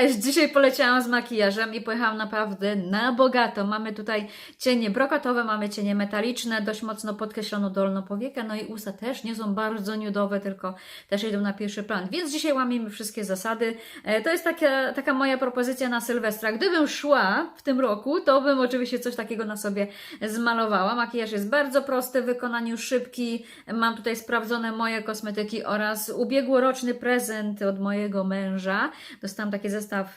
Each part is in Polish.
Cześć, dzisiaj poleciałam z makijażem i pojechałam naprawdę na bogato. Mamy tutaj cienie brokatowe, mamy cienie metaliczne, dość mocno podkreśloną dolną powiekę, no i usta też nie są bardzo nudowe, tylko też idą na pierwszy plan. Więc dzisiaj łamiemy wszystkie zasady. E, To jest taka, taka moja propozycja na Sylwestra. Gdybym szła w tym roku, to bym oczywiście coś takiego na sobie zmalowała. Makijaż jest bardzo prosty, w wykonaniu szybki. Mam tutaj sprawdzone moje kosmetyki oraz ubiegłoroczny prezent od mojego męża. Dostałam taki zestaw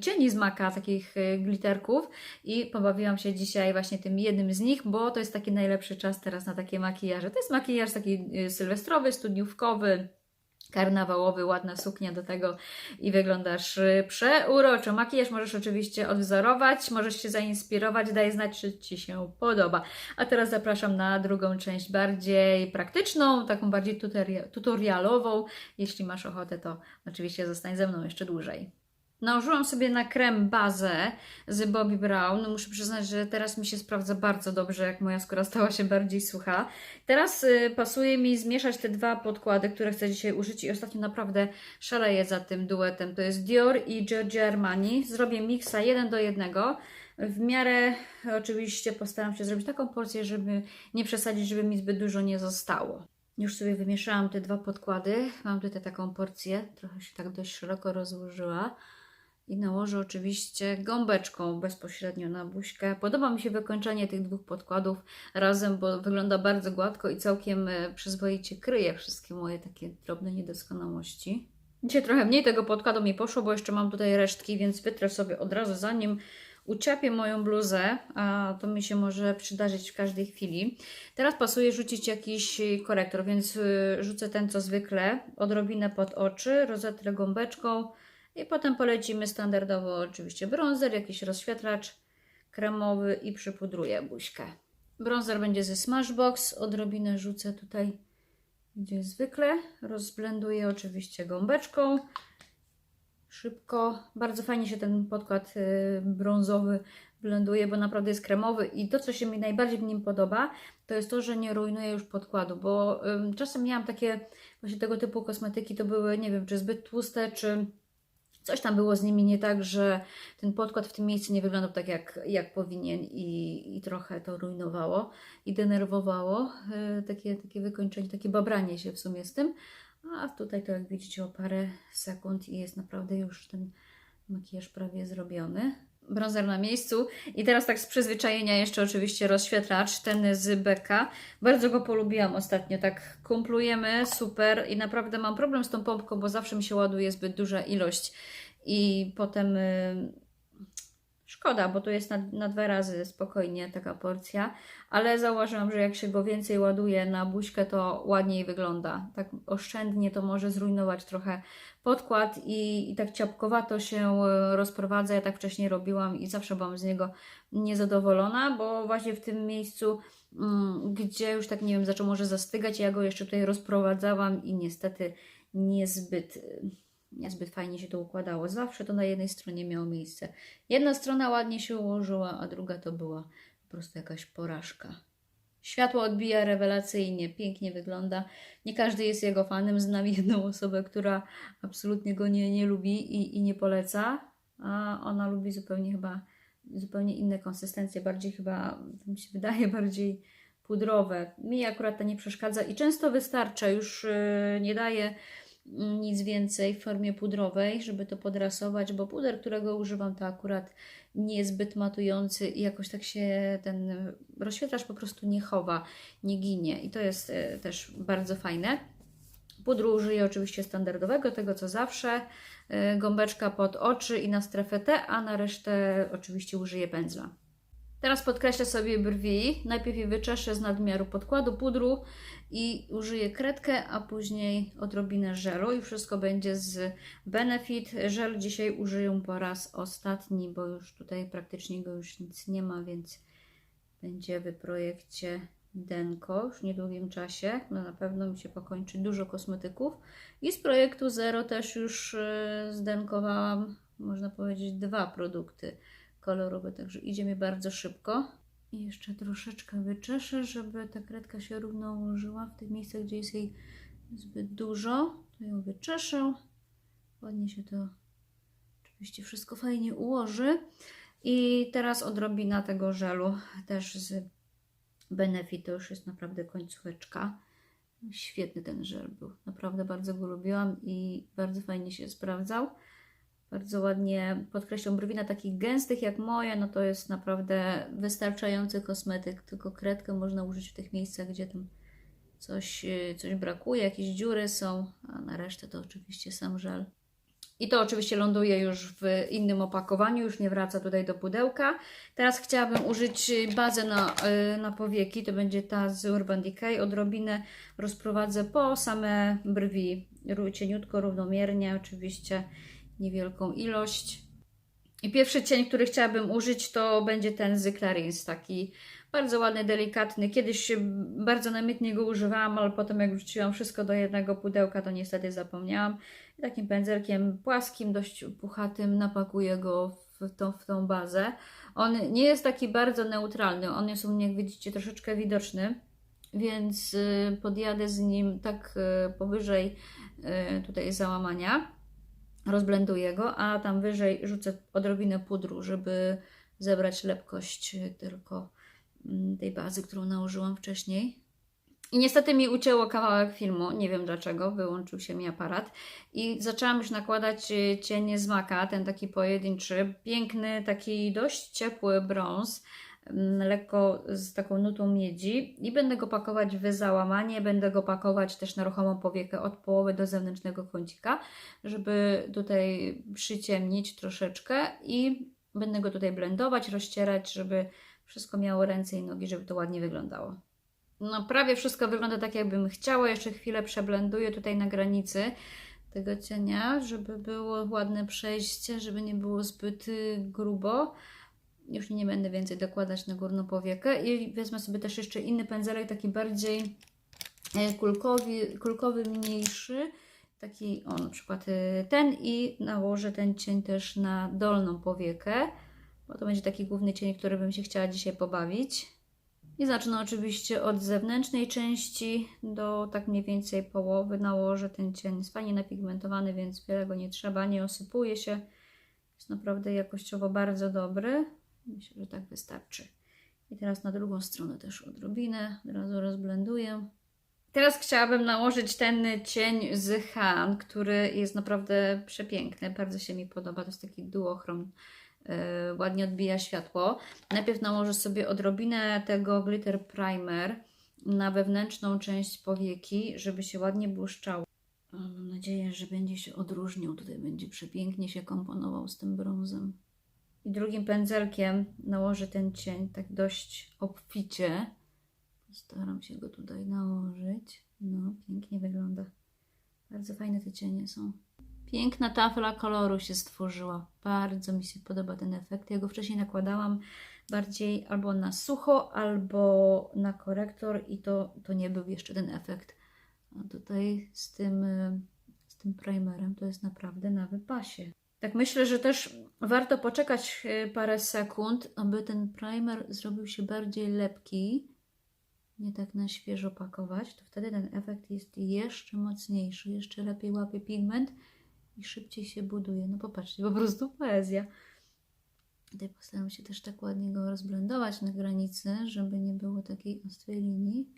cieni z maka, takich y, glitterków i pobawiłam się dzisiaj właśnie tym jednym z nich, bo to jest taki najlepszy czas teraz na takie makijaże. To jest makijaż taki y, sylwestrowy, studniówkowy, karnawałowy, ładna suknia do tego i wyglądasz przeuroczo. Makijaż możesz oczywiście odwzorować, możesz się zainspirować, daj znać, czy Ci się podoba. A teraz zapraszam na drugą część, bardziej praktyczną, taką bardziej tutoria- tutorialową. Jeśli masz ochotę, to oczywiście zostań ze mną jeszcze dłużej. Nałożyłam sobie na krem bazę z Bobbi Brown. Muszę przyznać, że teraz mi się sprawdza bardzo dobrze, jak moja skóra stała się bardziej sucha. Teraz y, pasuje mi zmieszać te dwa podkłady, które chcę dzisiaj użyć i ostatnio naprawdę szaleję za tym duetem. To jest Dior i Giorgio Armani. Zrobię miksa jeden do jednego. W miarę oczywiście postaram się zrobić taką porcję, żeby nie przesadzić, żeby mi zbyt dużo nie zostało. Już sobie wymieszałam te dwa podkłady. Mam tutaj taką porcję, trochę się tak dość szeroko rozłożyła. I nałożę oczywiście gąbeczką bezpośrednio na buźkę. Podoba mi się wykończenie tych dwóch podkładów razem, bo wygląda bardzo gładko i całkiem e, przyzwoicie kryje wszystkie moje takie drobne niedoskonałości. Dzisiaj trochę mniej tego podkładu mi poszło, bo jeszcze mam tutaj resztki, więc wytrę sobie od razu zanim uciapię moją bluzę, a to mi się może przydarzyć w każdej chwili. Teraz pasuje rzucić jakiś korektor, więc y, rzucę ten co zwykle, odrobinę pod oczy, rozetrę gąbeczką i potem polecimy standardowo oczywiście bronzer, jakiś rozświetlacz kremowy i przypudruję buźkę. Bronzer będzie ze Smashbox, odrobinę rzucę tutaj gdzie zwykle, rozblenduję oczywiście gąbeczką, szybko. Bardzo fajnie się ten podkład y, brązowy blenduje, bo naprawdę jest kremowy i to, co się mi najbardziej w nim podoba, to jest to, że nie rujnuje już podkładu, bo czasem miałam takie właśnie tego typu kosmetyki, to były, nie wiem, czy zbyt tłuste, czy coś tam było z nimi nie tak, że ten podkład w tym miejscu nie wyglądał tak, jak, jak powinien i, i trochę to rujnowało i denerwowało yy, takie, takie wykończenie, takie babranie się w sumie z tym. A tutaj to jak widzicie o parę sekund i jest naprawdę już ten makijaż prawie zrobiony. Bronzer na miejscu. I teraz tak z przyzwyczajenia jeszcze oczywiście rozświetlacz, ten z Beka. Bardzo go polubiłam ostatnio, tak kumplujemy, super. I naprawdę mam problem z tą pompką, bo zawsze mi się ładuje zbyt duża ilość. I potem y, szkoda, bo to jest na, na dwa razy spokojnie taka porcja, ale zauważyłam, że jak się go więcej ładuje na buźkę, to ładniej wygląda. Tak oszczędnie to może zrujnować trochę podkład i, i tak ciapkowato się y, rozprowadza. Ja tak wcześniej robiłam i zawsze byłam z niego niezadowolona, bo właśnie w tym miejscu, mm, gdzie już tak nie wiem, zaczął może zastygać, ja go jeszcze tutaj rozprowadzałam i niestety niezbyt, y, niezbyt fajnie się to układało. Zawsze to na jednej stronie miało miejsce. Jedna strona ładnie się ułożyła, a druga to była po prostu jakaś porażka. Światło odbija rewelacyjnie, pięknie wygląda. Nie każdy jest jego fanem. Znam jedną osobę, która absolutnie go nie, nie lubi i, i nie poleca, a ona lubi zupełnie chyba zupełnie inne konsystencje, bardziej chyba, mi się wydaje, bardziej pudrowe. Mi akurat to nie przeszkadza i często wystarcza, już yy, nie daje nic więcej w formie pudrowej, żeby to podrasować, bo puder, którego używam, to akurat nie matujący i jakoś tak się ten rozświetlacz po prostu nie chowa, nie ginie i to jest y, też bardzo fajne. Pudru użyję oczywiście standardowego, tego co zawsze, y, gąbeczka pod oczy i na strefę T, a na resztę oczywiście użyję pędzla. Teraz podkreślę sobie brwi. Najpierw je wyczeszę z nadmiaru podkładu pudru i użyję kredkę, a później odrobinę żelu i wszystko będzie z Benefit. Żel dzisiaj użyję po raz ostatni, bo już tutaj praktycznie go już nic nie ma, więc będzie w projekcie Denko już w niedługim czasie. No na pewno mi się pokończy dużo kosmetyków. I z projektu Zero też już e, zdenkowałam, można powiedzieć, dwa produkty kolorowe, także idzie mi bardzo szybko. I jeszcze troszeczkę wyczeszę, żeby ta kredka się równo ułożyła w tych miejscach, gdzie jest jej zbyt dużo. To ją wyczeszę. Ładnie się to oczywiście wszystko fajnie ułoży. I teraz odrobina tego żelu też z Benefit, to już jest naprawdę końcóweczka. Świetny ten żel był, naprawdę bardzo go lubiłam i bardzo fajnie się sprawdzał. Bardzo ładnie podkreślał brwi na takich gęstych jak moje, no to jest naprawdę wystarczający kosmetyk, tylko kredkę można użyć w tych miejscach, gdzie tam coś, yy, coś brakuje, jakieś dziury są, a na resztę to oczywiście sam żel. I to oczywiście ląduje już w innym opakowaniu, już nie wraca tutaj do pudełka. Teraz chciałabym użyć bazę na, y, na powieki, to będzie ta z Urban Decay. Odrobinę rozprowadzę po same brwi, cieniutko, równomiernie, oczywiście niewielką ilość. I pierwszy cień, który chciałabym użyć, to będzie ten z Clarins, taki bardzo ładny, delikatny. Kiedyś bardzo namiętnie go używałam, ale potem jak wrzuciłam wszystko do jednego pudełka, to niestety zapomniałam. I takim pędzelkiem płaskim, dość puchatym napakuję go w tą, w tą bazę. On nie jest taki bardzo neutralny, on jest u mnie, jak widzicie, troszeczkę widoczny, więc y, podjadę z nim tak y, powyżej y, tutaj załamania rozblenduję go, a tam wyżej rzucę odrobinę pudru, żeby zebrać lepkość tylko mm, tej bazy, którą nałożyłam wcześniej. I niestety mi ucięło kawałek filmu, nie wiem dlaczego, wyłączył się mi aparat i zaczęłam już nakładać y, cienie z maka, ten taki pojedynczy, piękny, taki dość ciepły brąz, lekko z taką nutą miedzi i będę go pakować w załamanie, będę go pakować też na ruchomą powiekę od połowy do zewnętrznego kącika, żeby tutaj przyciemnić troszeczkę i będę go tutaj blendować, rozcierać, żeby wszystko miało ręce i nogi, żeby to ładnie wyglądało. No prawie wszystko wygląda tak, jakbym chciała. Jeszcze chwilę przeblenduję tutaj na granicy tego cienia, żeby było ładne przejście, żeby nie było zbyt y, grubo. Już nie będę więcej dokładać na górną powiekę. I wezmę sobie też jeszcze inny pędzelek, taki bardziej e, kulkowy, kulkowy mniejszy. Taki, o na przykład y, ten i nałożę ten cień też na dolną powiekę, bo to będzie taki główny cień, który bym się chciała dzisiaj pobawić. I zacznę oczywiście od zewnętrznej części do tak mniej więcej połowy nałożę ten cień. Jest fajnie napigmentowany, więc wiele go nie trzeba, nie osypuje się. Jest naprawdę jakościowo bardzo dobry. Myślę, że tak wystarczy. I teraz na drugą stronę też odrobinę, od razu rozblenduję. Teraz chciałabym nałożyć ten cień z Han, który jest naprawdę przepiękny. Bardzo się mi podoba. To jest taki duochrom yy, ładnie odbija światło. Najpierw nałożę sobie odrobinę tego glitter primer na wewnętrzną część powieki, żeby się ładnie błyszczało. Mam nadzieję, że będzie się odróżniał. Tutaj będzie przepięknie się komponował z tym brązem. I drugim pędzelkiem nałożę ten cień tak dość obficie. Staram się go tutaj nałożyć. No, pięknie wygląda. Bardzo fajne te cienie są. Piękna tafla koloru się stworzyła. Bardzo mi się podoba ten efekt. Ja go wcześniej nakładałam bardziej albo na sucho, albo na korektor i to, to nie był jeszcze ten efekt. A tutaj z tym, y, z tym primerem to jest naprawdę na wypasie. Tak myślę, że też warto poczekać y, parę sekund, aby ten primer zrobił się bardziej lepki. Nie tak na świeżo pakować, to wtedy ten efekt jest jeszcze mocniejszy, jeszcze lepiej łapie pigment i szybciej się buduje. No popatrzcie, po prostu poezja. Tutaj postaram się też tak ładnie go rozblendować na granicy, żeby nie było takiej ostrej linii.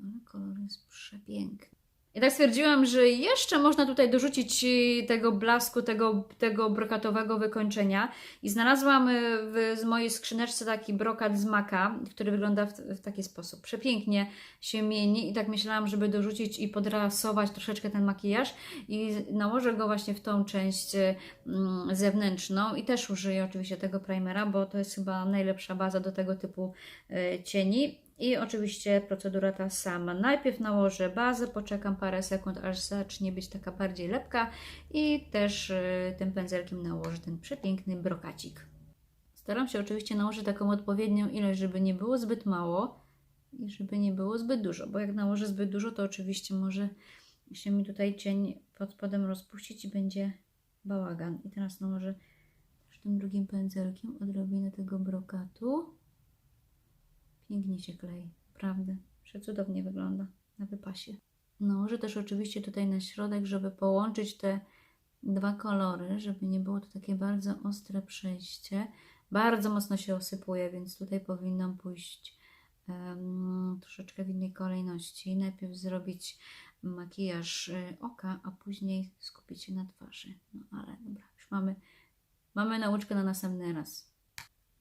Ale kolor jest przepiękny. I tak stwierdziłam, że jeszcze można tutaj dorzucić y, tego blasku, tego, tego brokatowego wykończenia. I znalazłam y, w z mojej skrzyneczce taki brokat z maka, który wygląda w, w taki sposób. Przepięknie się mieni i tak myślałam, żeby dorzucić i podrasować troszeczkę ten makijaż. I nałożę go właśnie w tą część y, mm, zewnętrzną i też użyję oczywiście tego primera, bo to jest chyba najlepsza baza do tego typu y, cieni. I oczywiście procedura ta sama. Najpierw nałożę bazę, poczekam parę sekund, aż zacznie być taka bardziej lepka i też y, tym pędzelkiem nałożę ten przepiękny brokacik. Staram się oczywiście nałożyć taką odpowiednią ilość, żeby nie było zbyt mało i żeby nie było zbyt dużo, bo jak nałożę zbyt dużo, to oczywiście może się mi tutaj cień pod spodem rozpuścić i będzie bałagan. I teraz nałożę też tym drugim pędzelkiem odrobinę tego brokatu. Pięknie się klei, naprawdę. Przecudownie wygląda na wypasie. Nałożę też oczywiście tutaj na środek, żeby połączyć te dwa kolory, żeby nie było to takie bardzo ostre przejście. Bardzo mocno się osypuje, więc tutaj powinnam pójść em, troszeczkę w innej kolejności. Najpierw zrobić makijaż y, oka, a później skupić się na twarzy. No ale dobra, już mamy, mamy nauczkę na następny raz.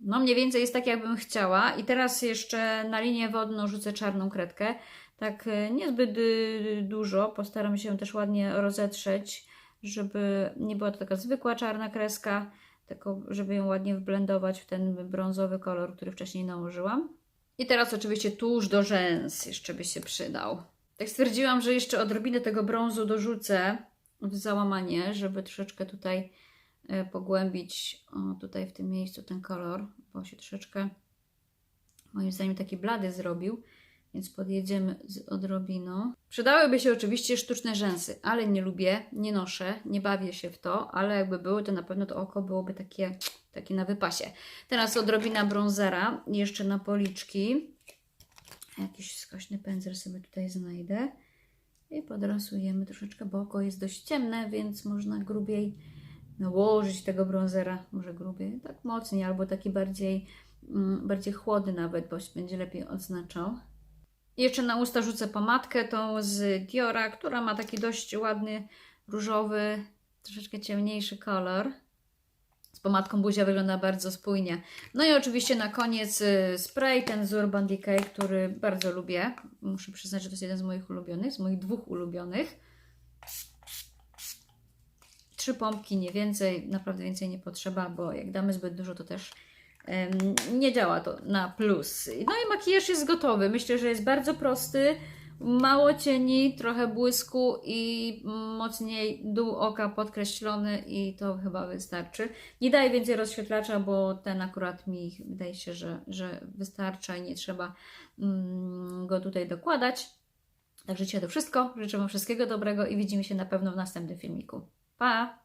No mniej więcej jest tak, jakbym chciała. I teraz jeszcze na linię wodną rzucę czarną kredkę. Tak y, niezbyt y, dużo. Postaram się też ładnie rozetrzeć, żeby nie była to taka zwykła czarna kreska, tylko żeby ją ładnie wblendować w ten brązowy kolor, który wcześniej nałożyłam. I teraz oczywiście tuż do rzęs jeszcze by się przydał. Tak stwierdziłam, że jeszcze odrobinę tego brązu dorzucę w załamanie, żeby troszeczkę tutaj e, pogłębić o, tutaj w tym miejscu ten kolor, bo się troszeczkę moim zdaniem taki blady zrobił, więc podjedziemy z odrobiną. Przydałyby się oczywiście sztuczne rzęsy, ale nie lubię, nie noszę, nie bawię się w to, ale jakby były, to na pewno to oko byłoby takie, takie na wypasie. Teraz odrobina bronzera, jeszcze na policzki. Jakiś skośny pędzel sobie tutaj znajdę. I podrasujemy troszeczkę, bo oko jest dość ciemne, więc można grubiej nałożyć tego bronzera. Może grubiej, tak mocniej, albo taki bardziej, mm, bardziej chłodny nawet, bo będzie lepiej odznaczał. Jeszcze na usta rzucę pomadkę tą z Diora, która ma taki dość ładny, różowy, troszeczkę ciemniejszy kolor. Z pomadką buzia wygląda bardzo spójnie. No i oczywiście na koniec y, spray, ten z Urban Decay, który bardzo lubię. Muszę przyznać, że to jest jeden z moich ulubionych, z moich dwóch ulubionych. Trzy pompki, nie więcej, naprawdę więcej nie potrzeba, bo jak damy zbyt dużo, to też nie działa to na plus. No i makijaż jest gotowy. Myślę, że jest bardzo prosty. Mało cieni, trochę błysku i mocniej dół oka podkreślony i to chyba wystarczy. Nie daję więcej rozświetlacza, bo ten akurat mi wydaje się, że, że wystarcza i nie trzeba mm, go tutaj dokładać. Także dzisiaj to wszystko. Życzę Wam wszystkiego dobrego i widzimy się na pewno w następnym filmiku. Bye.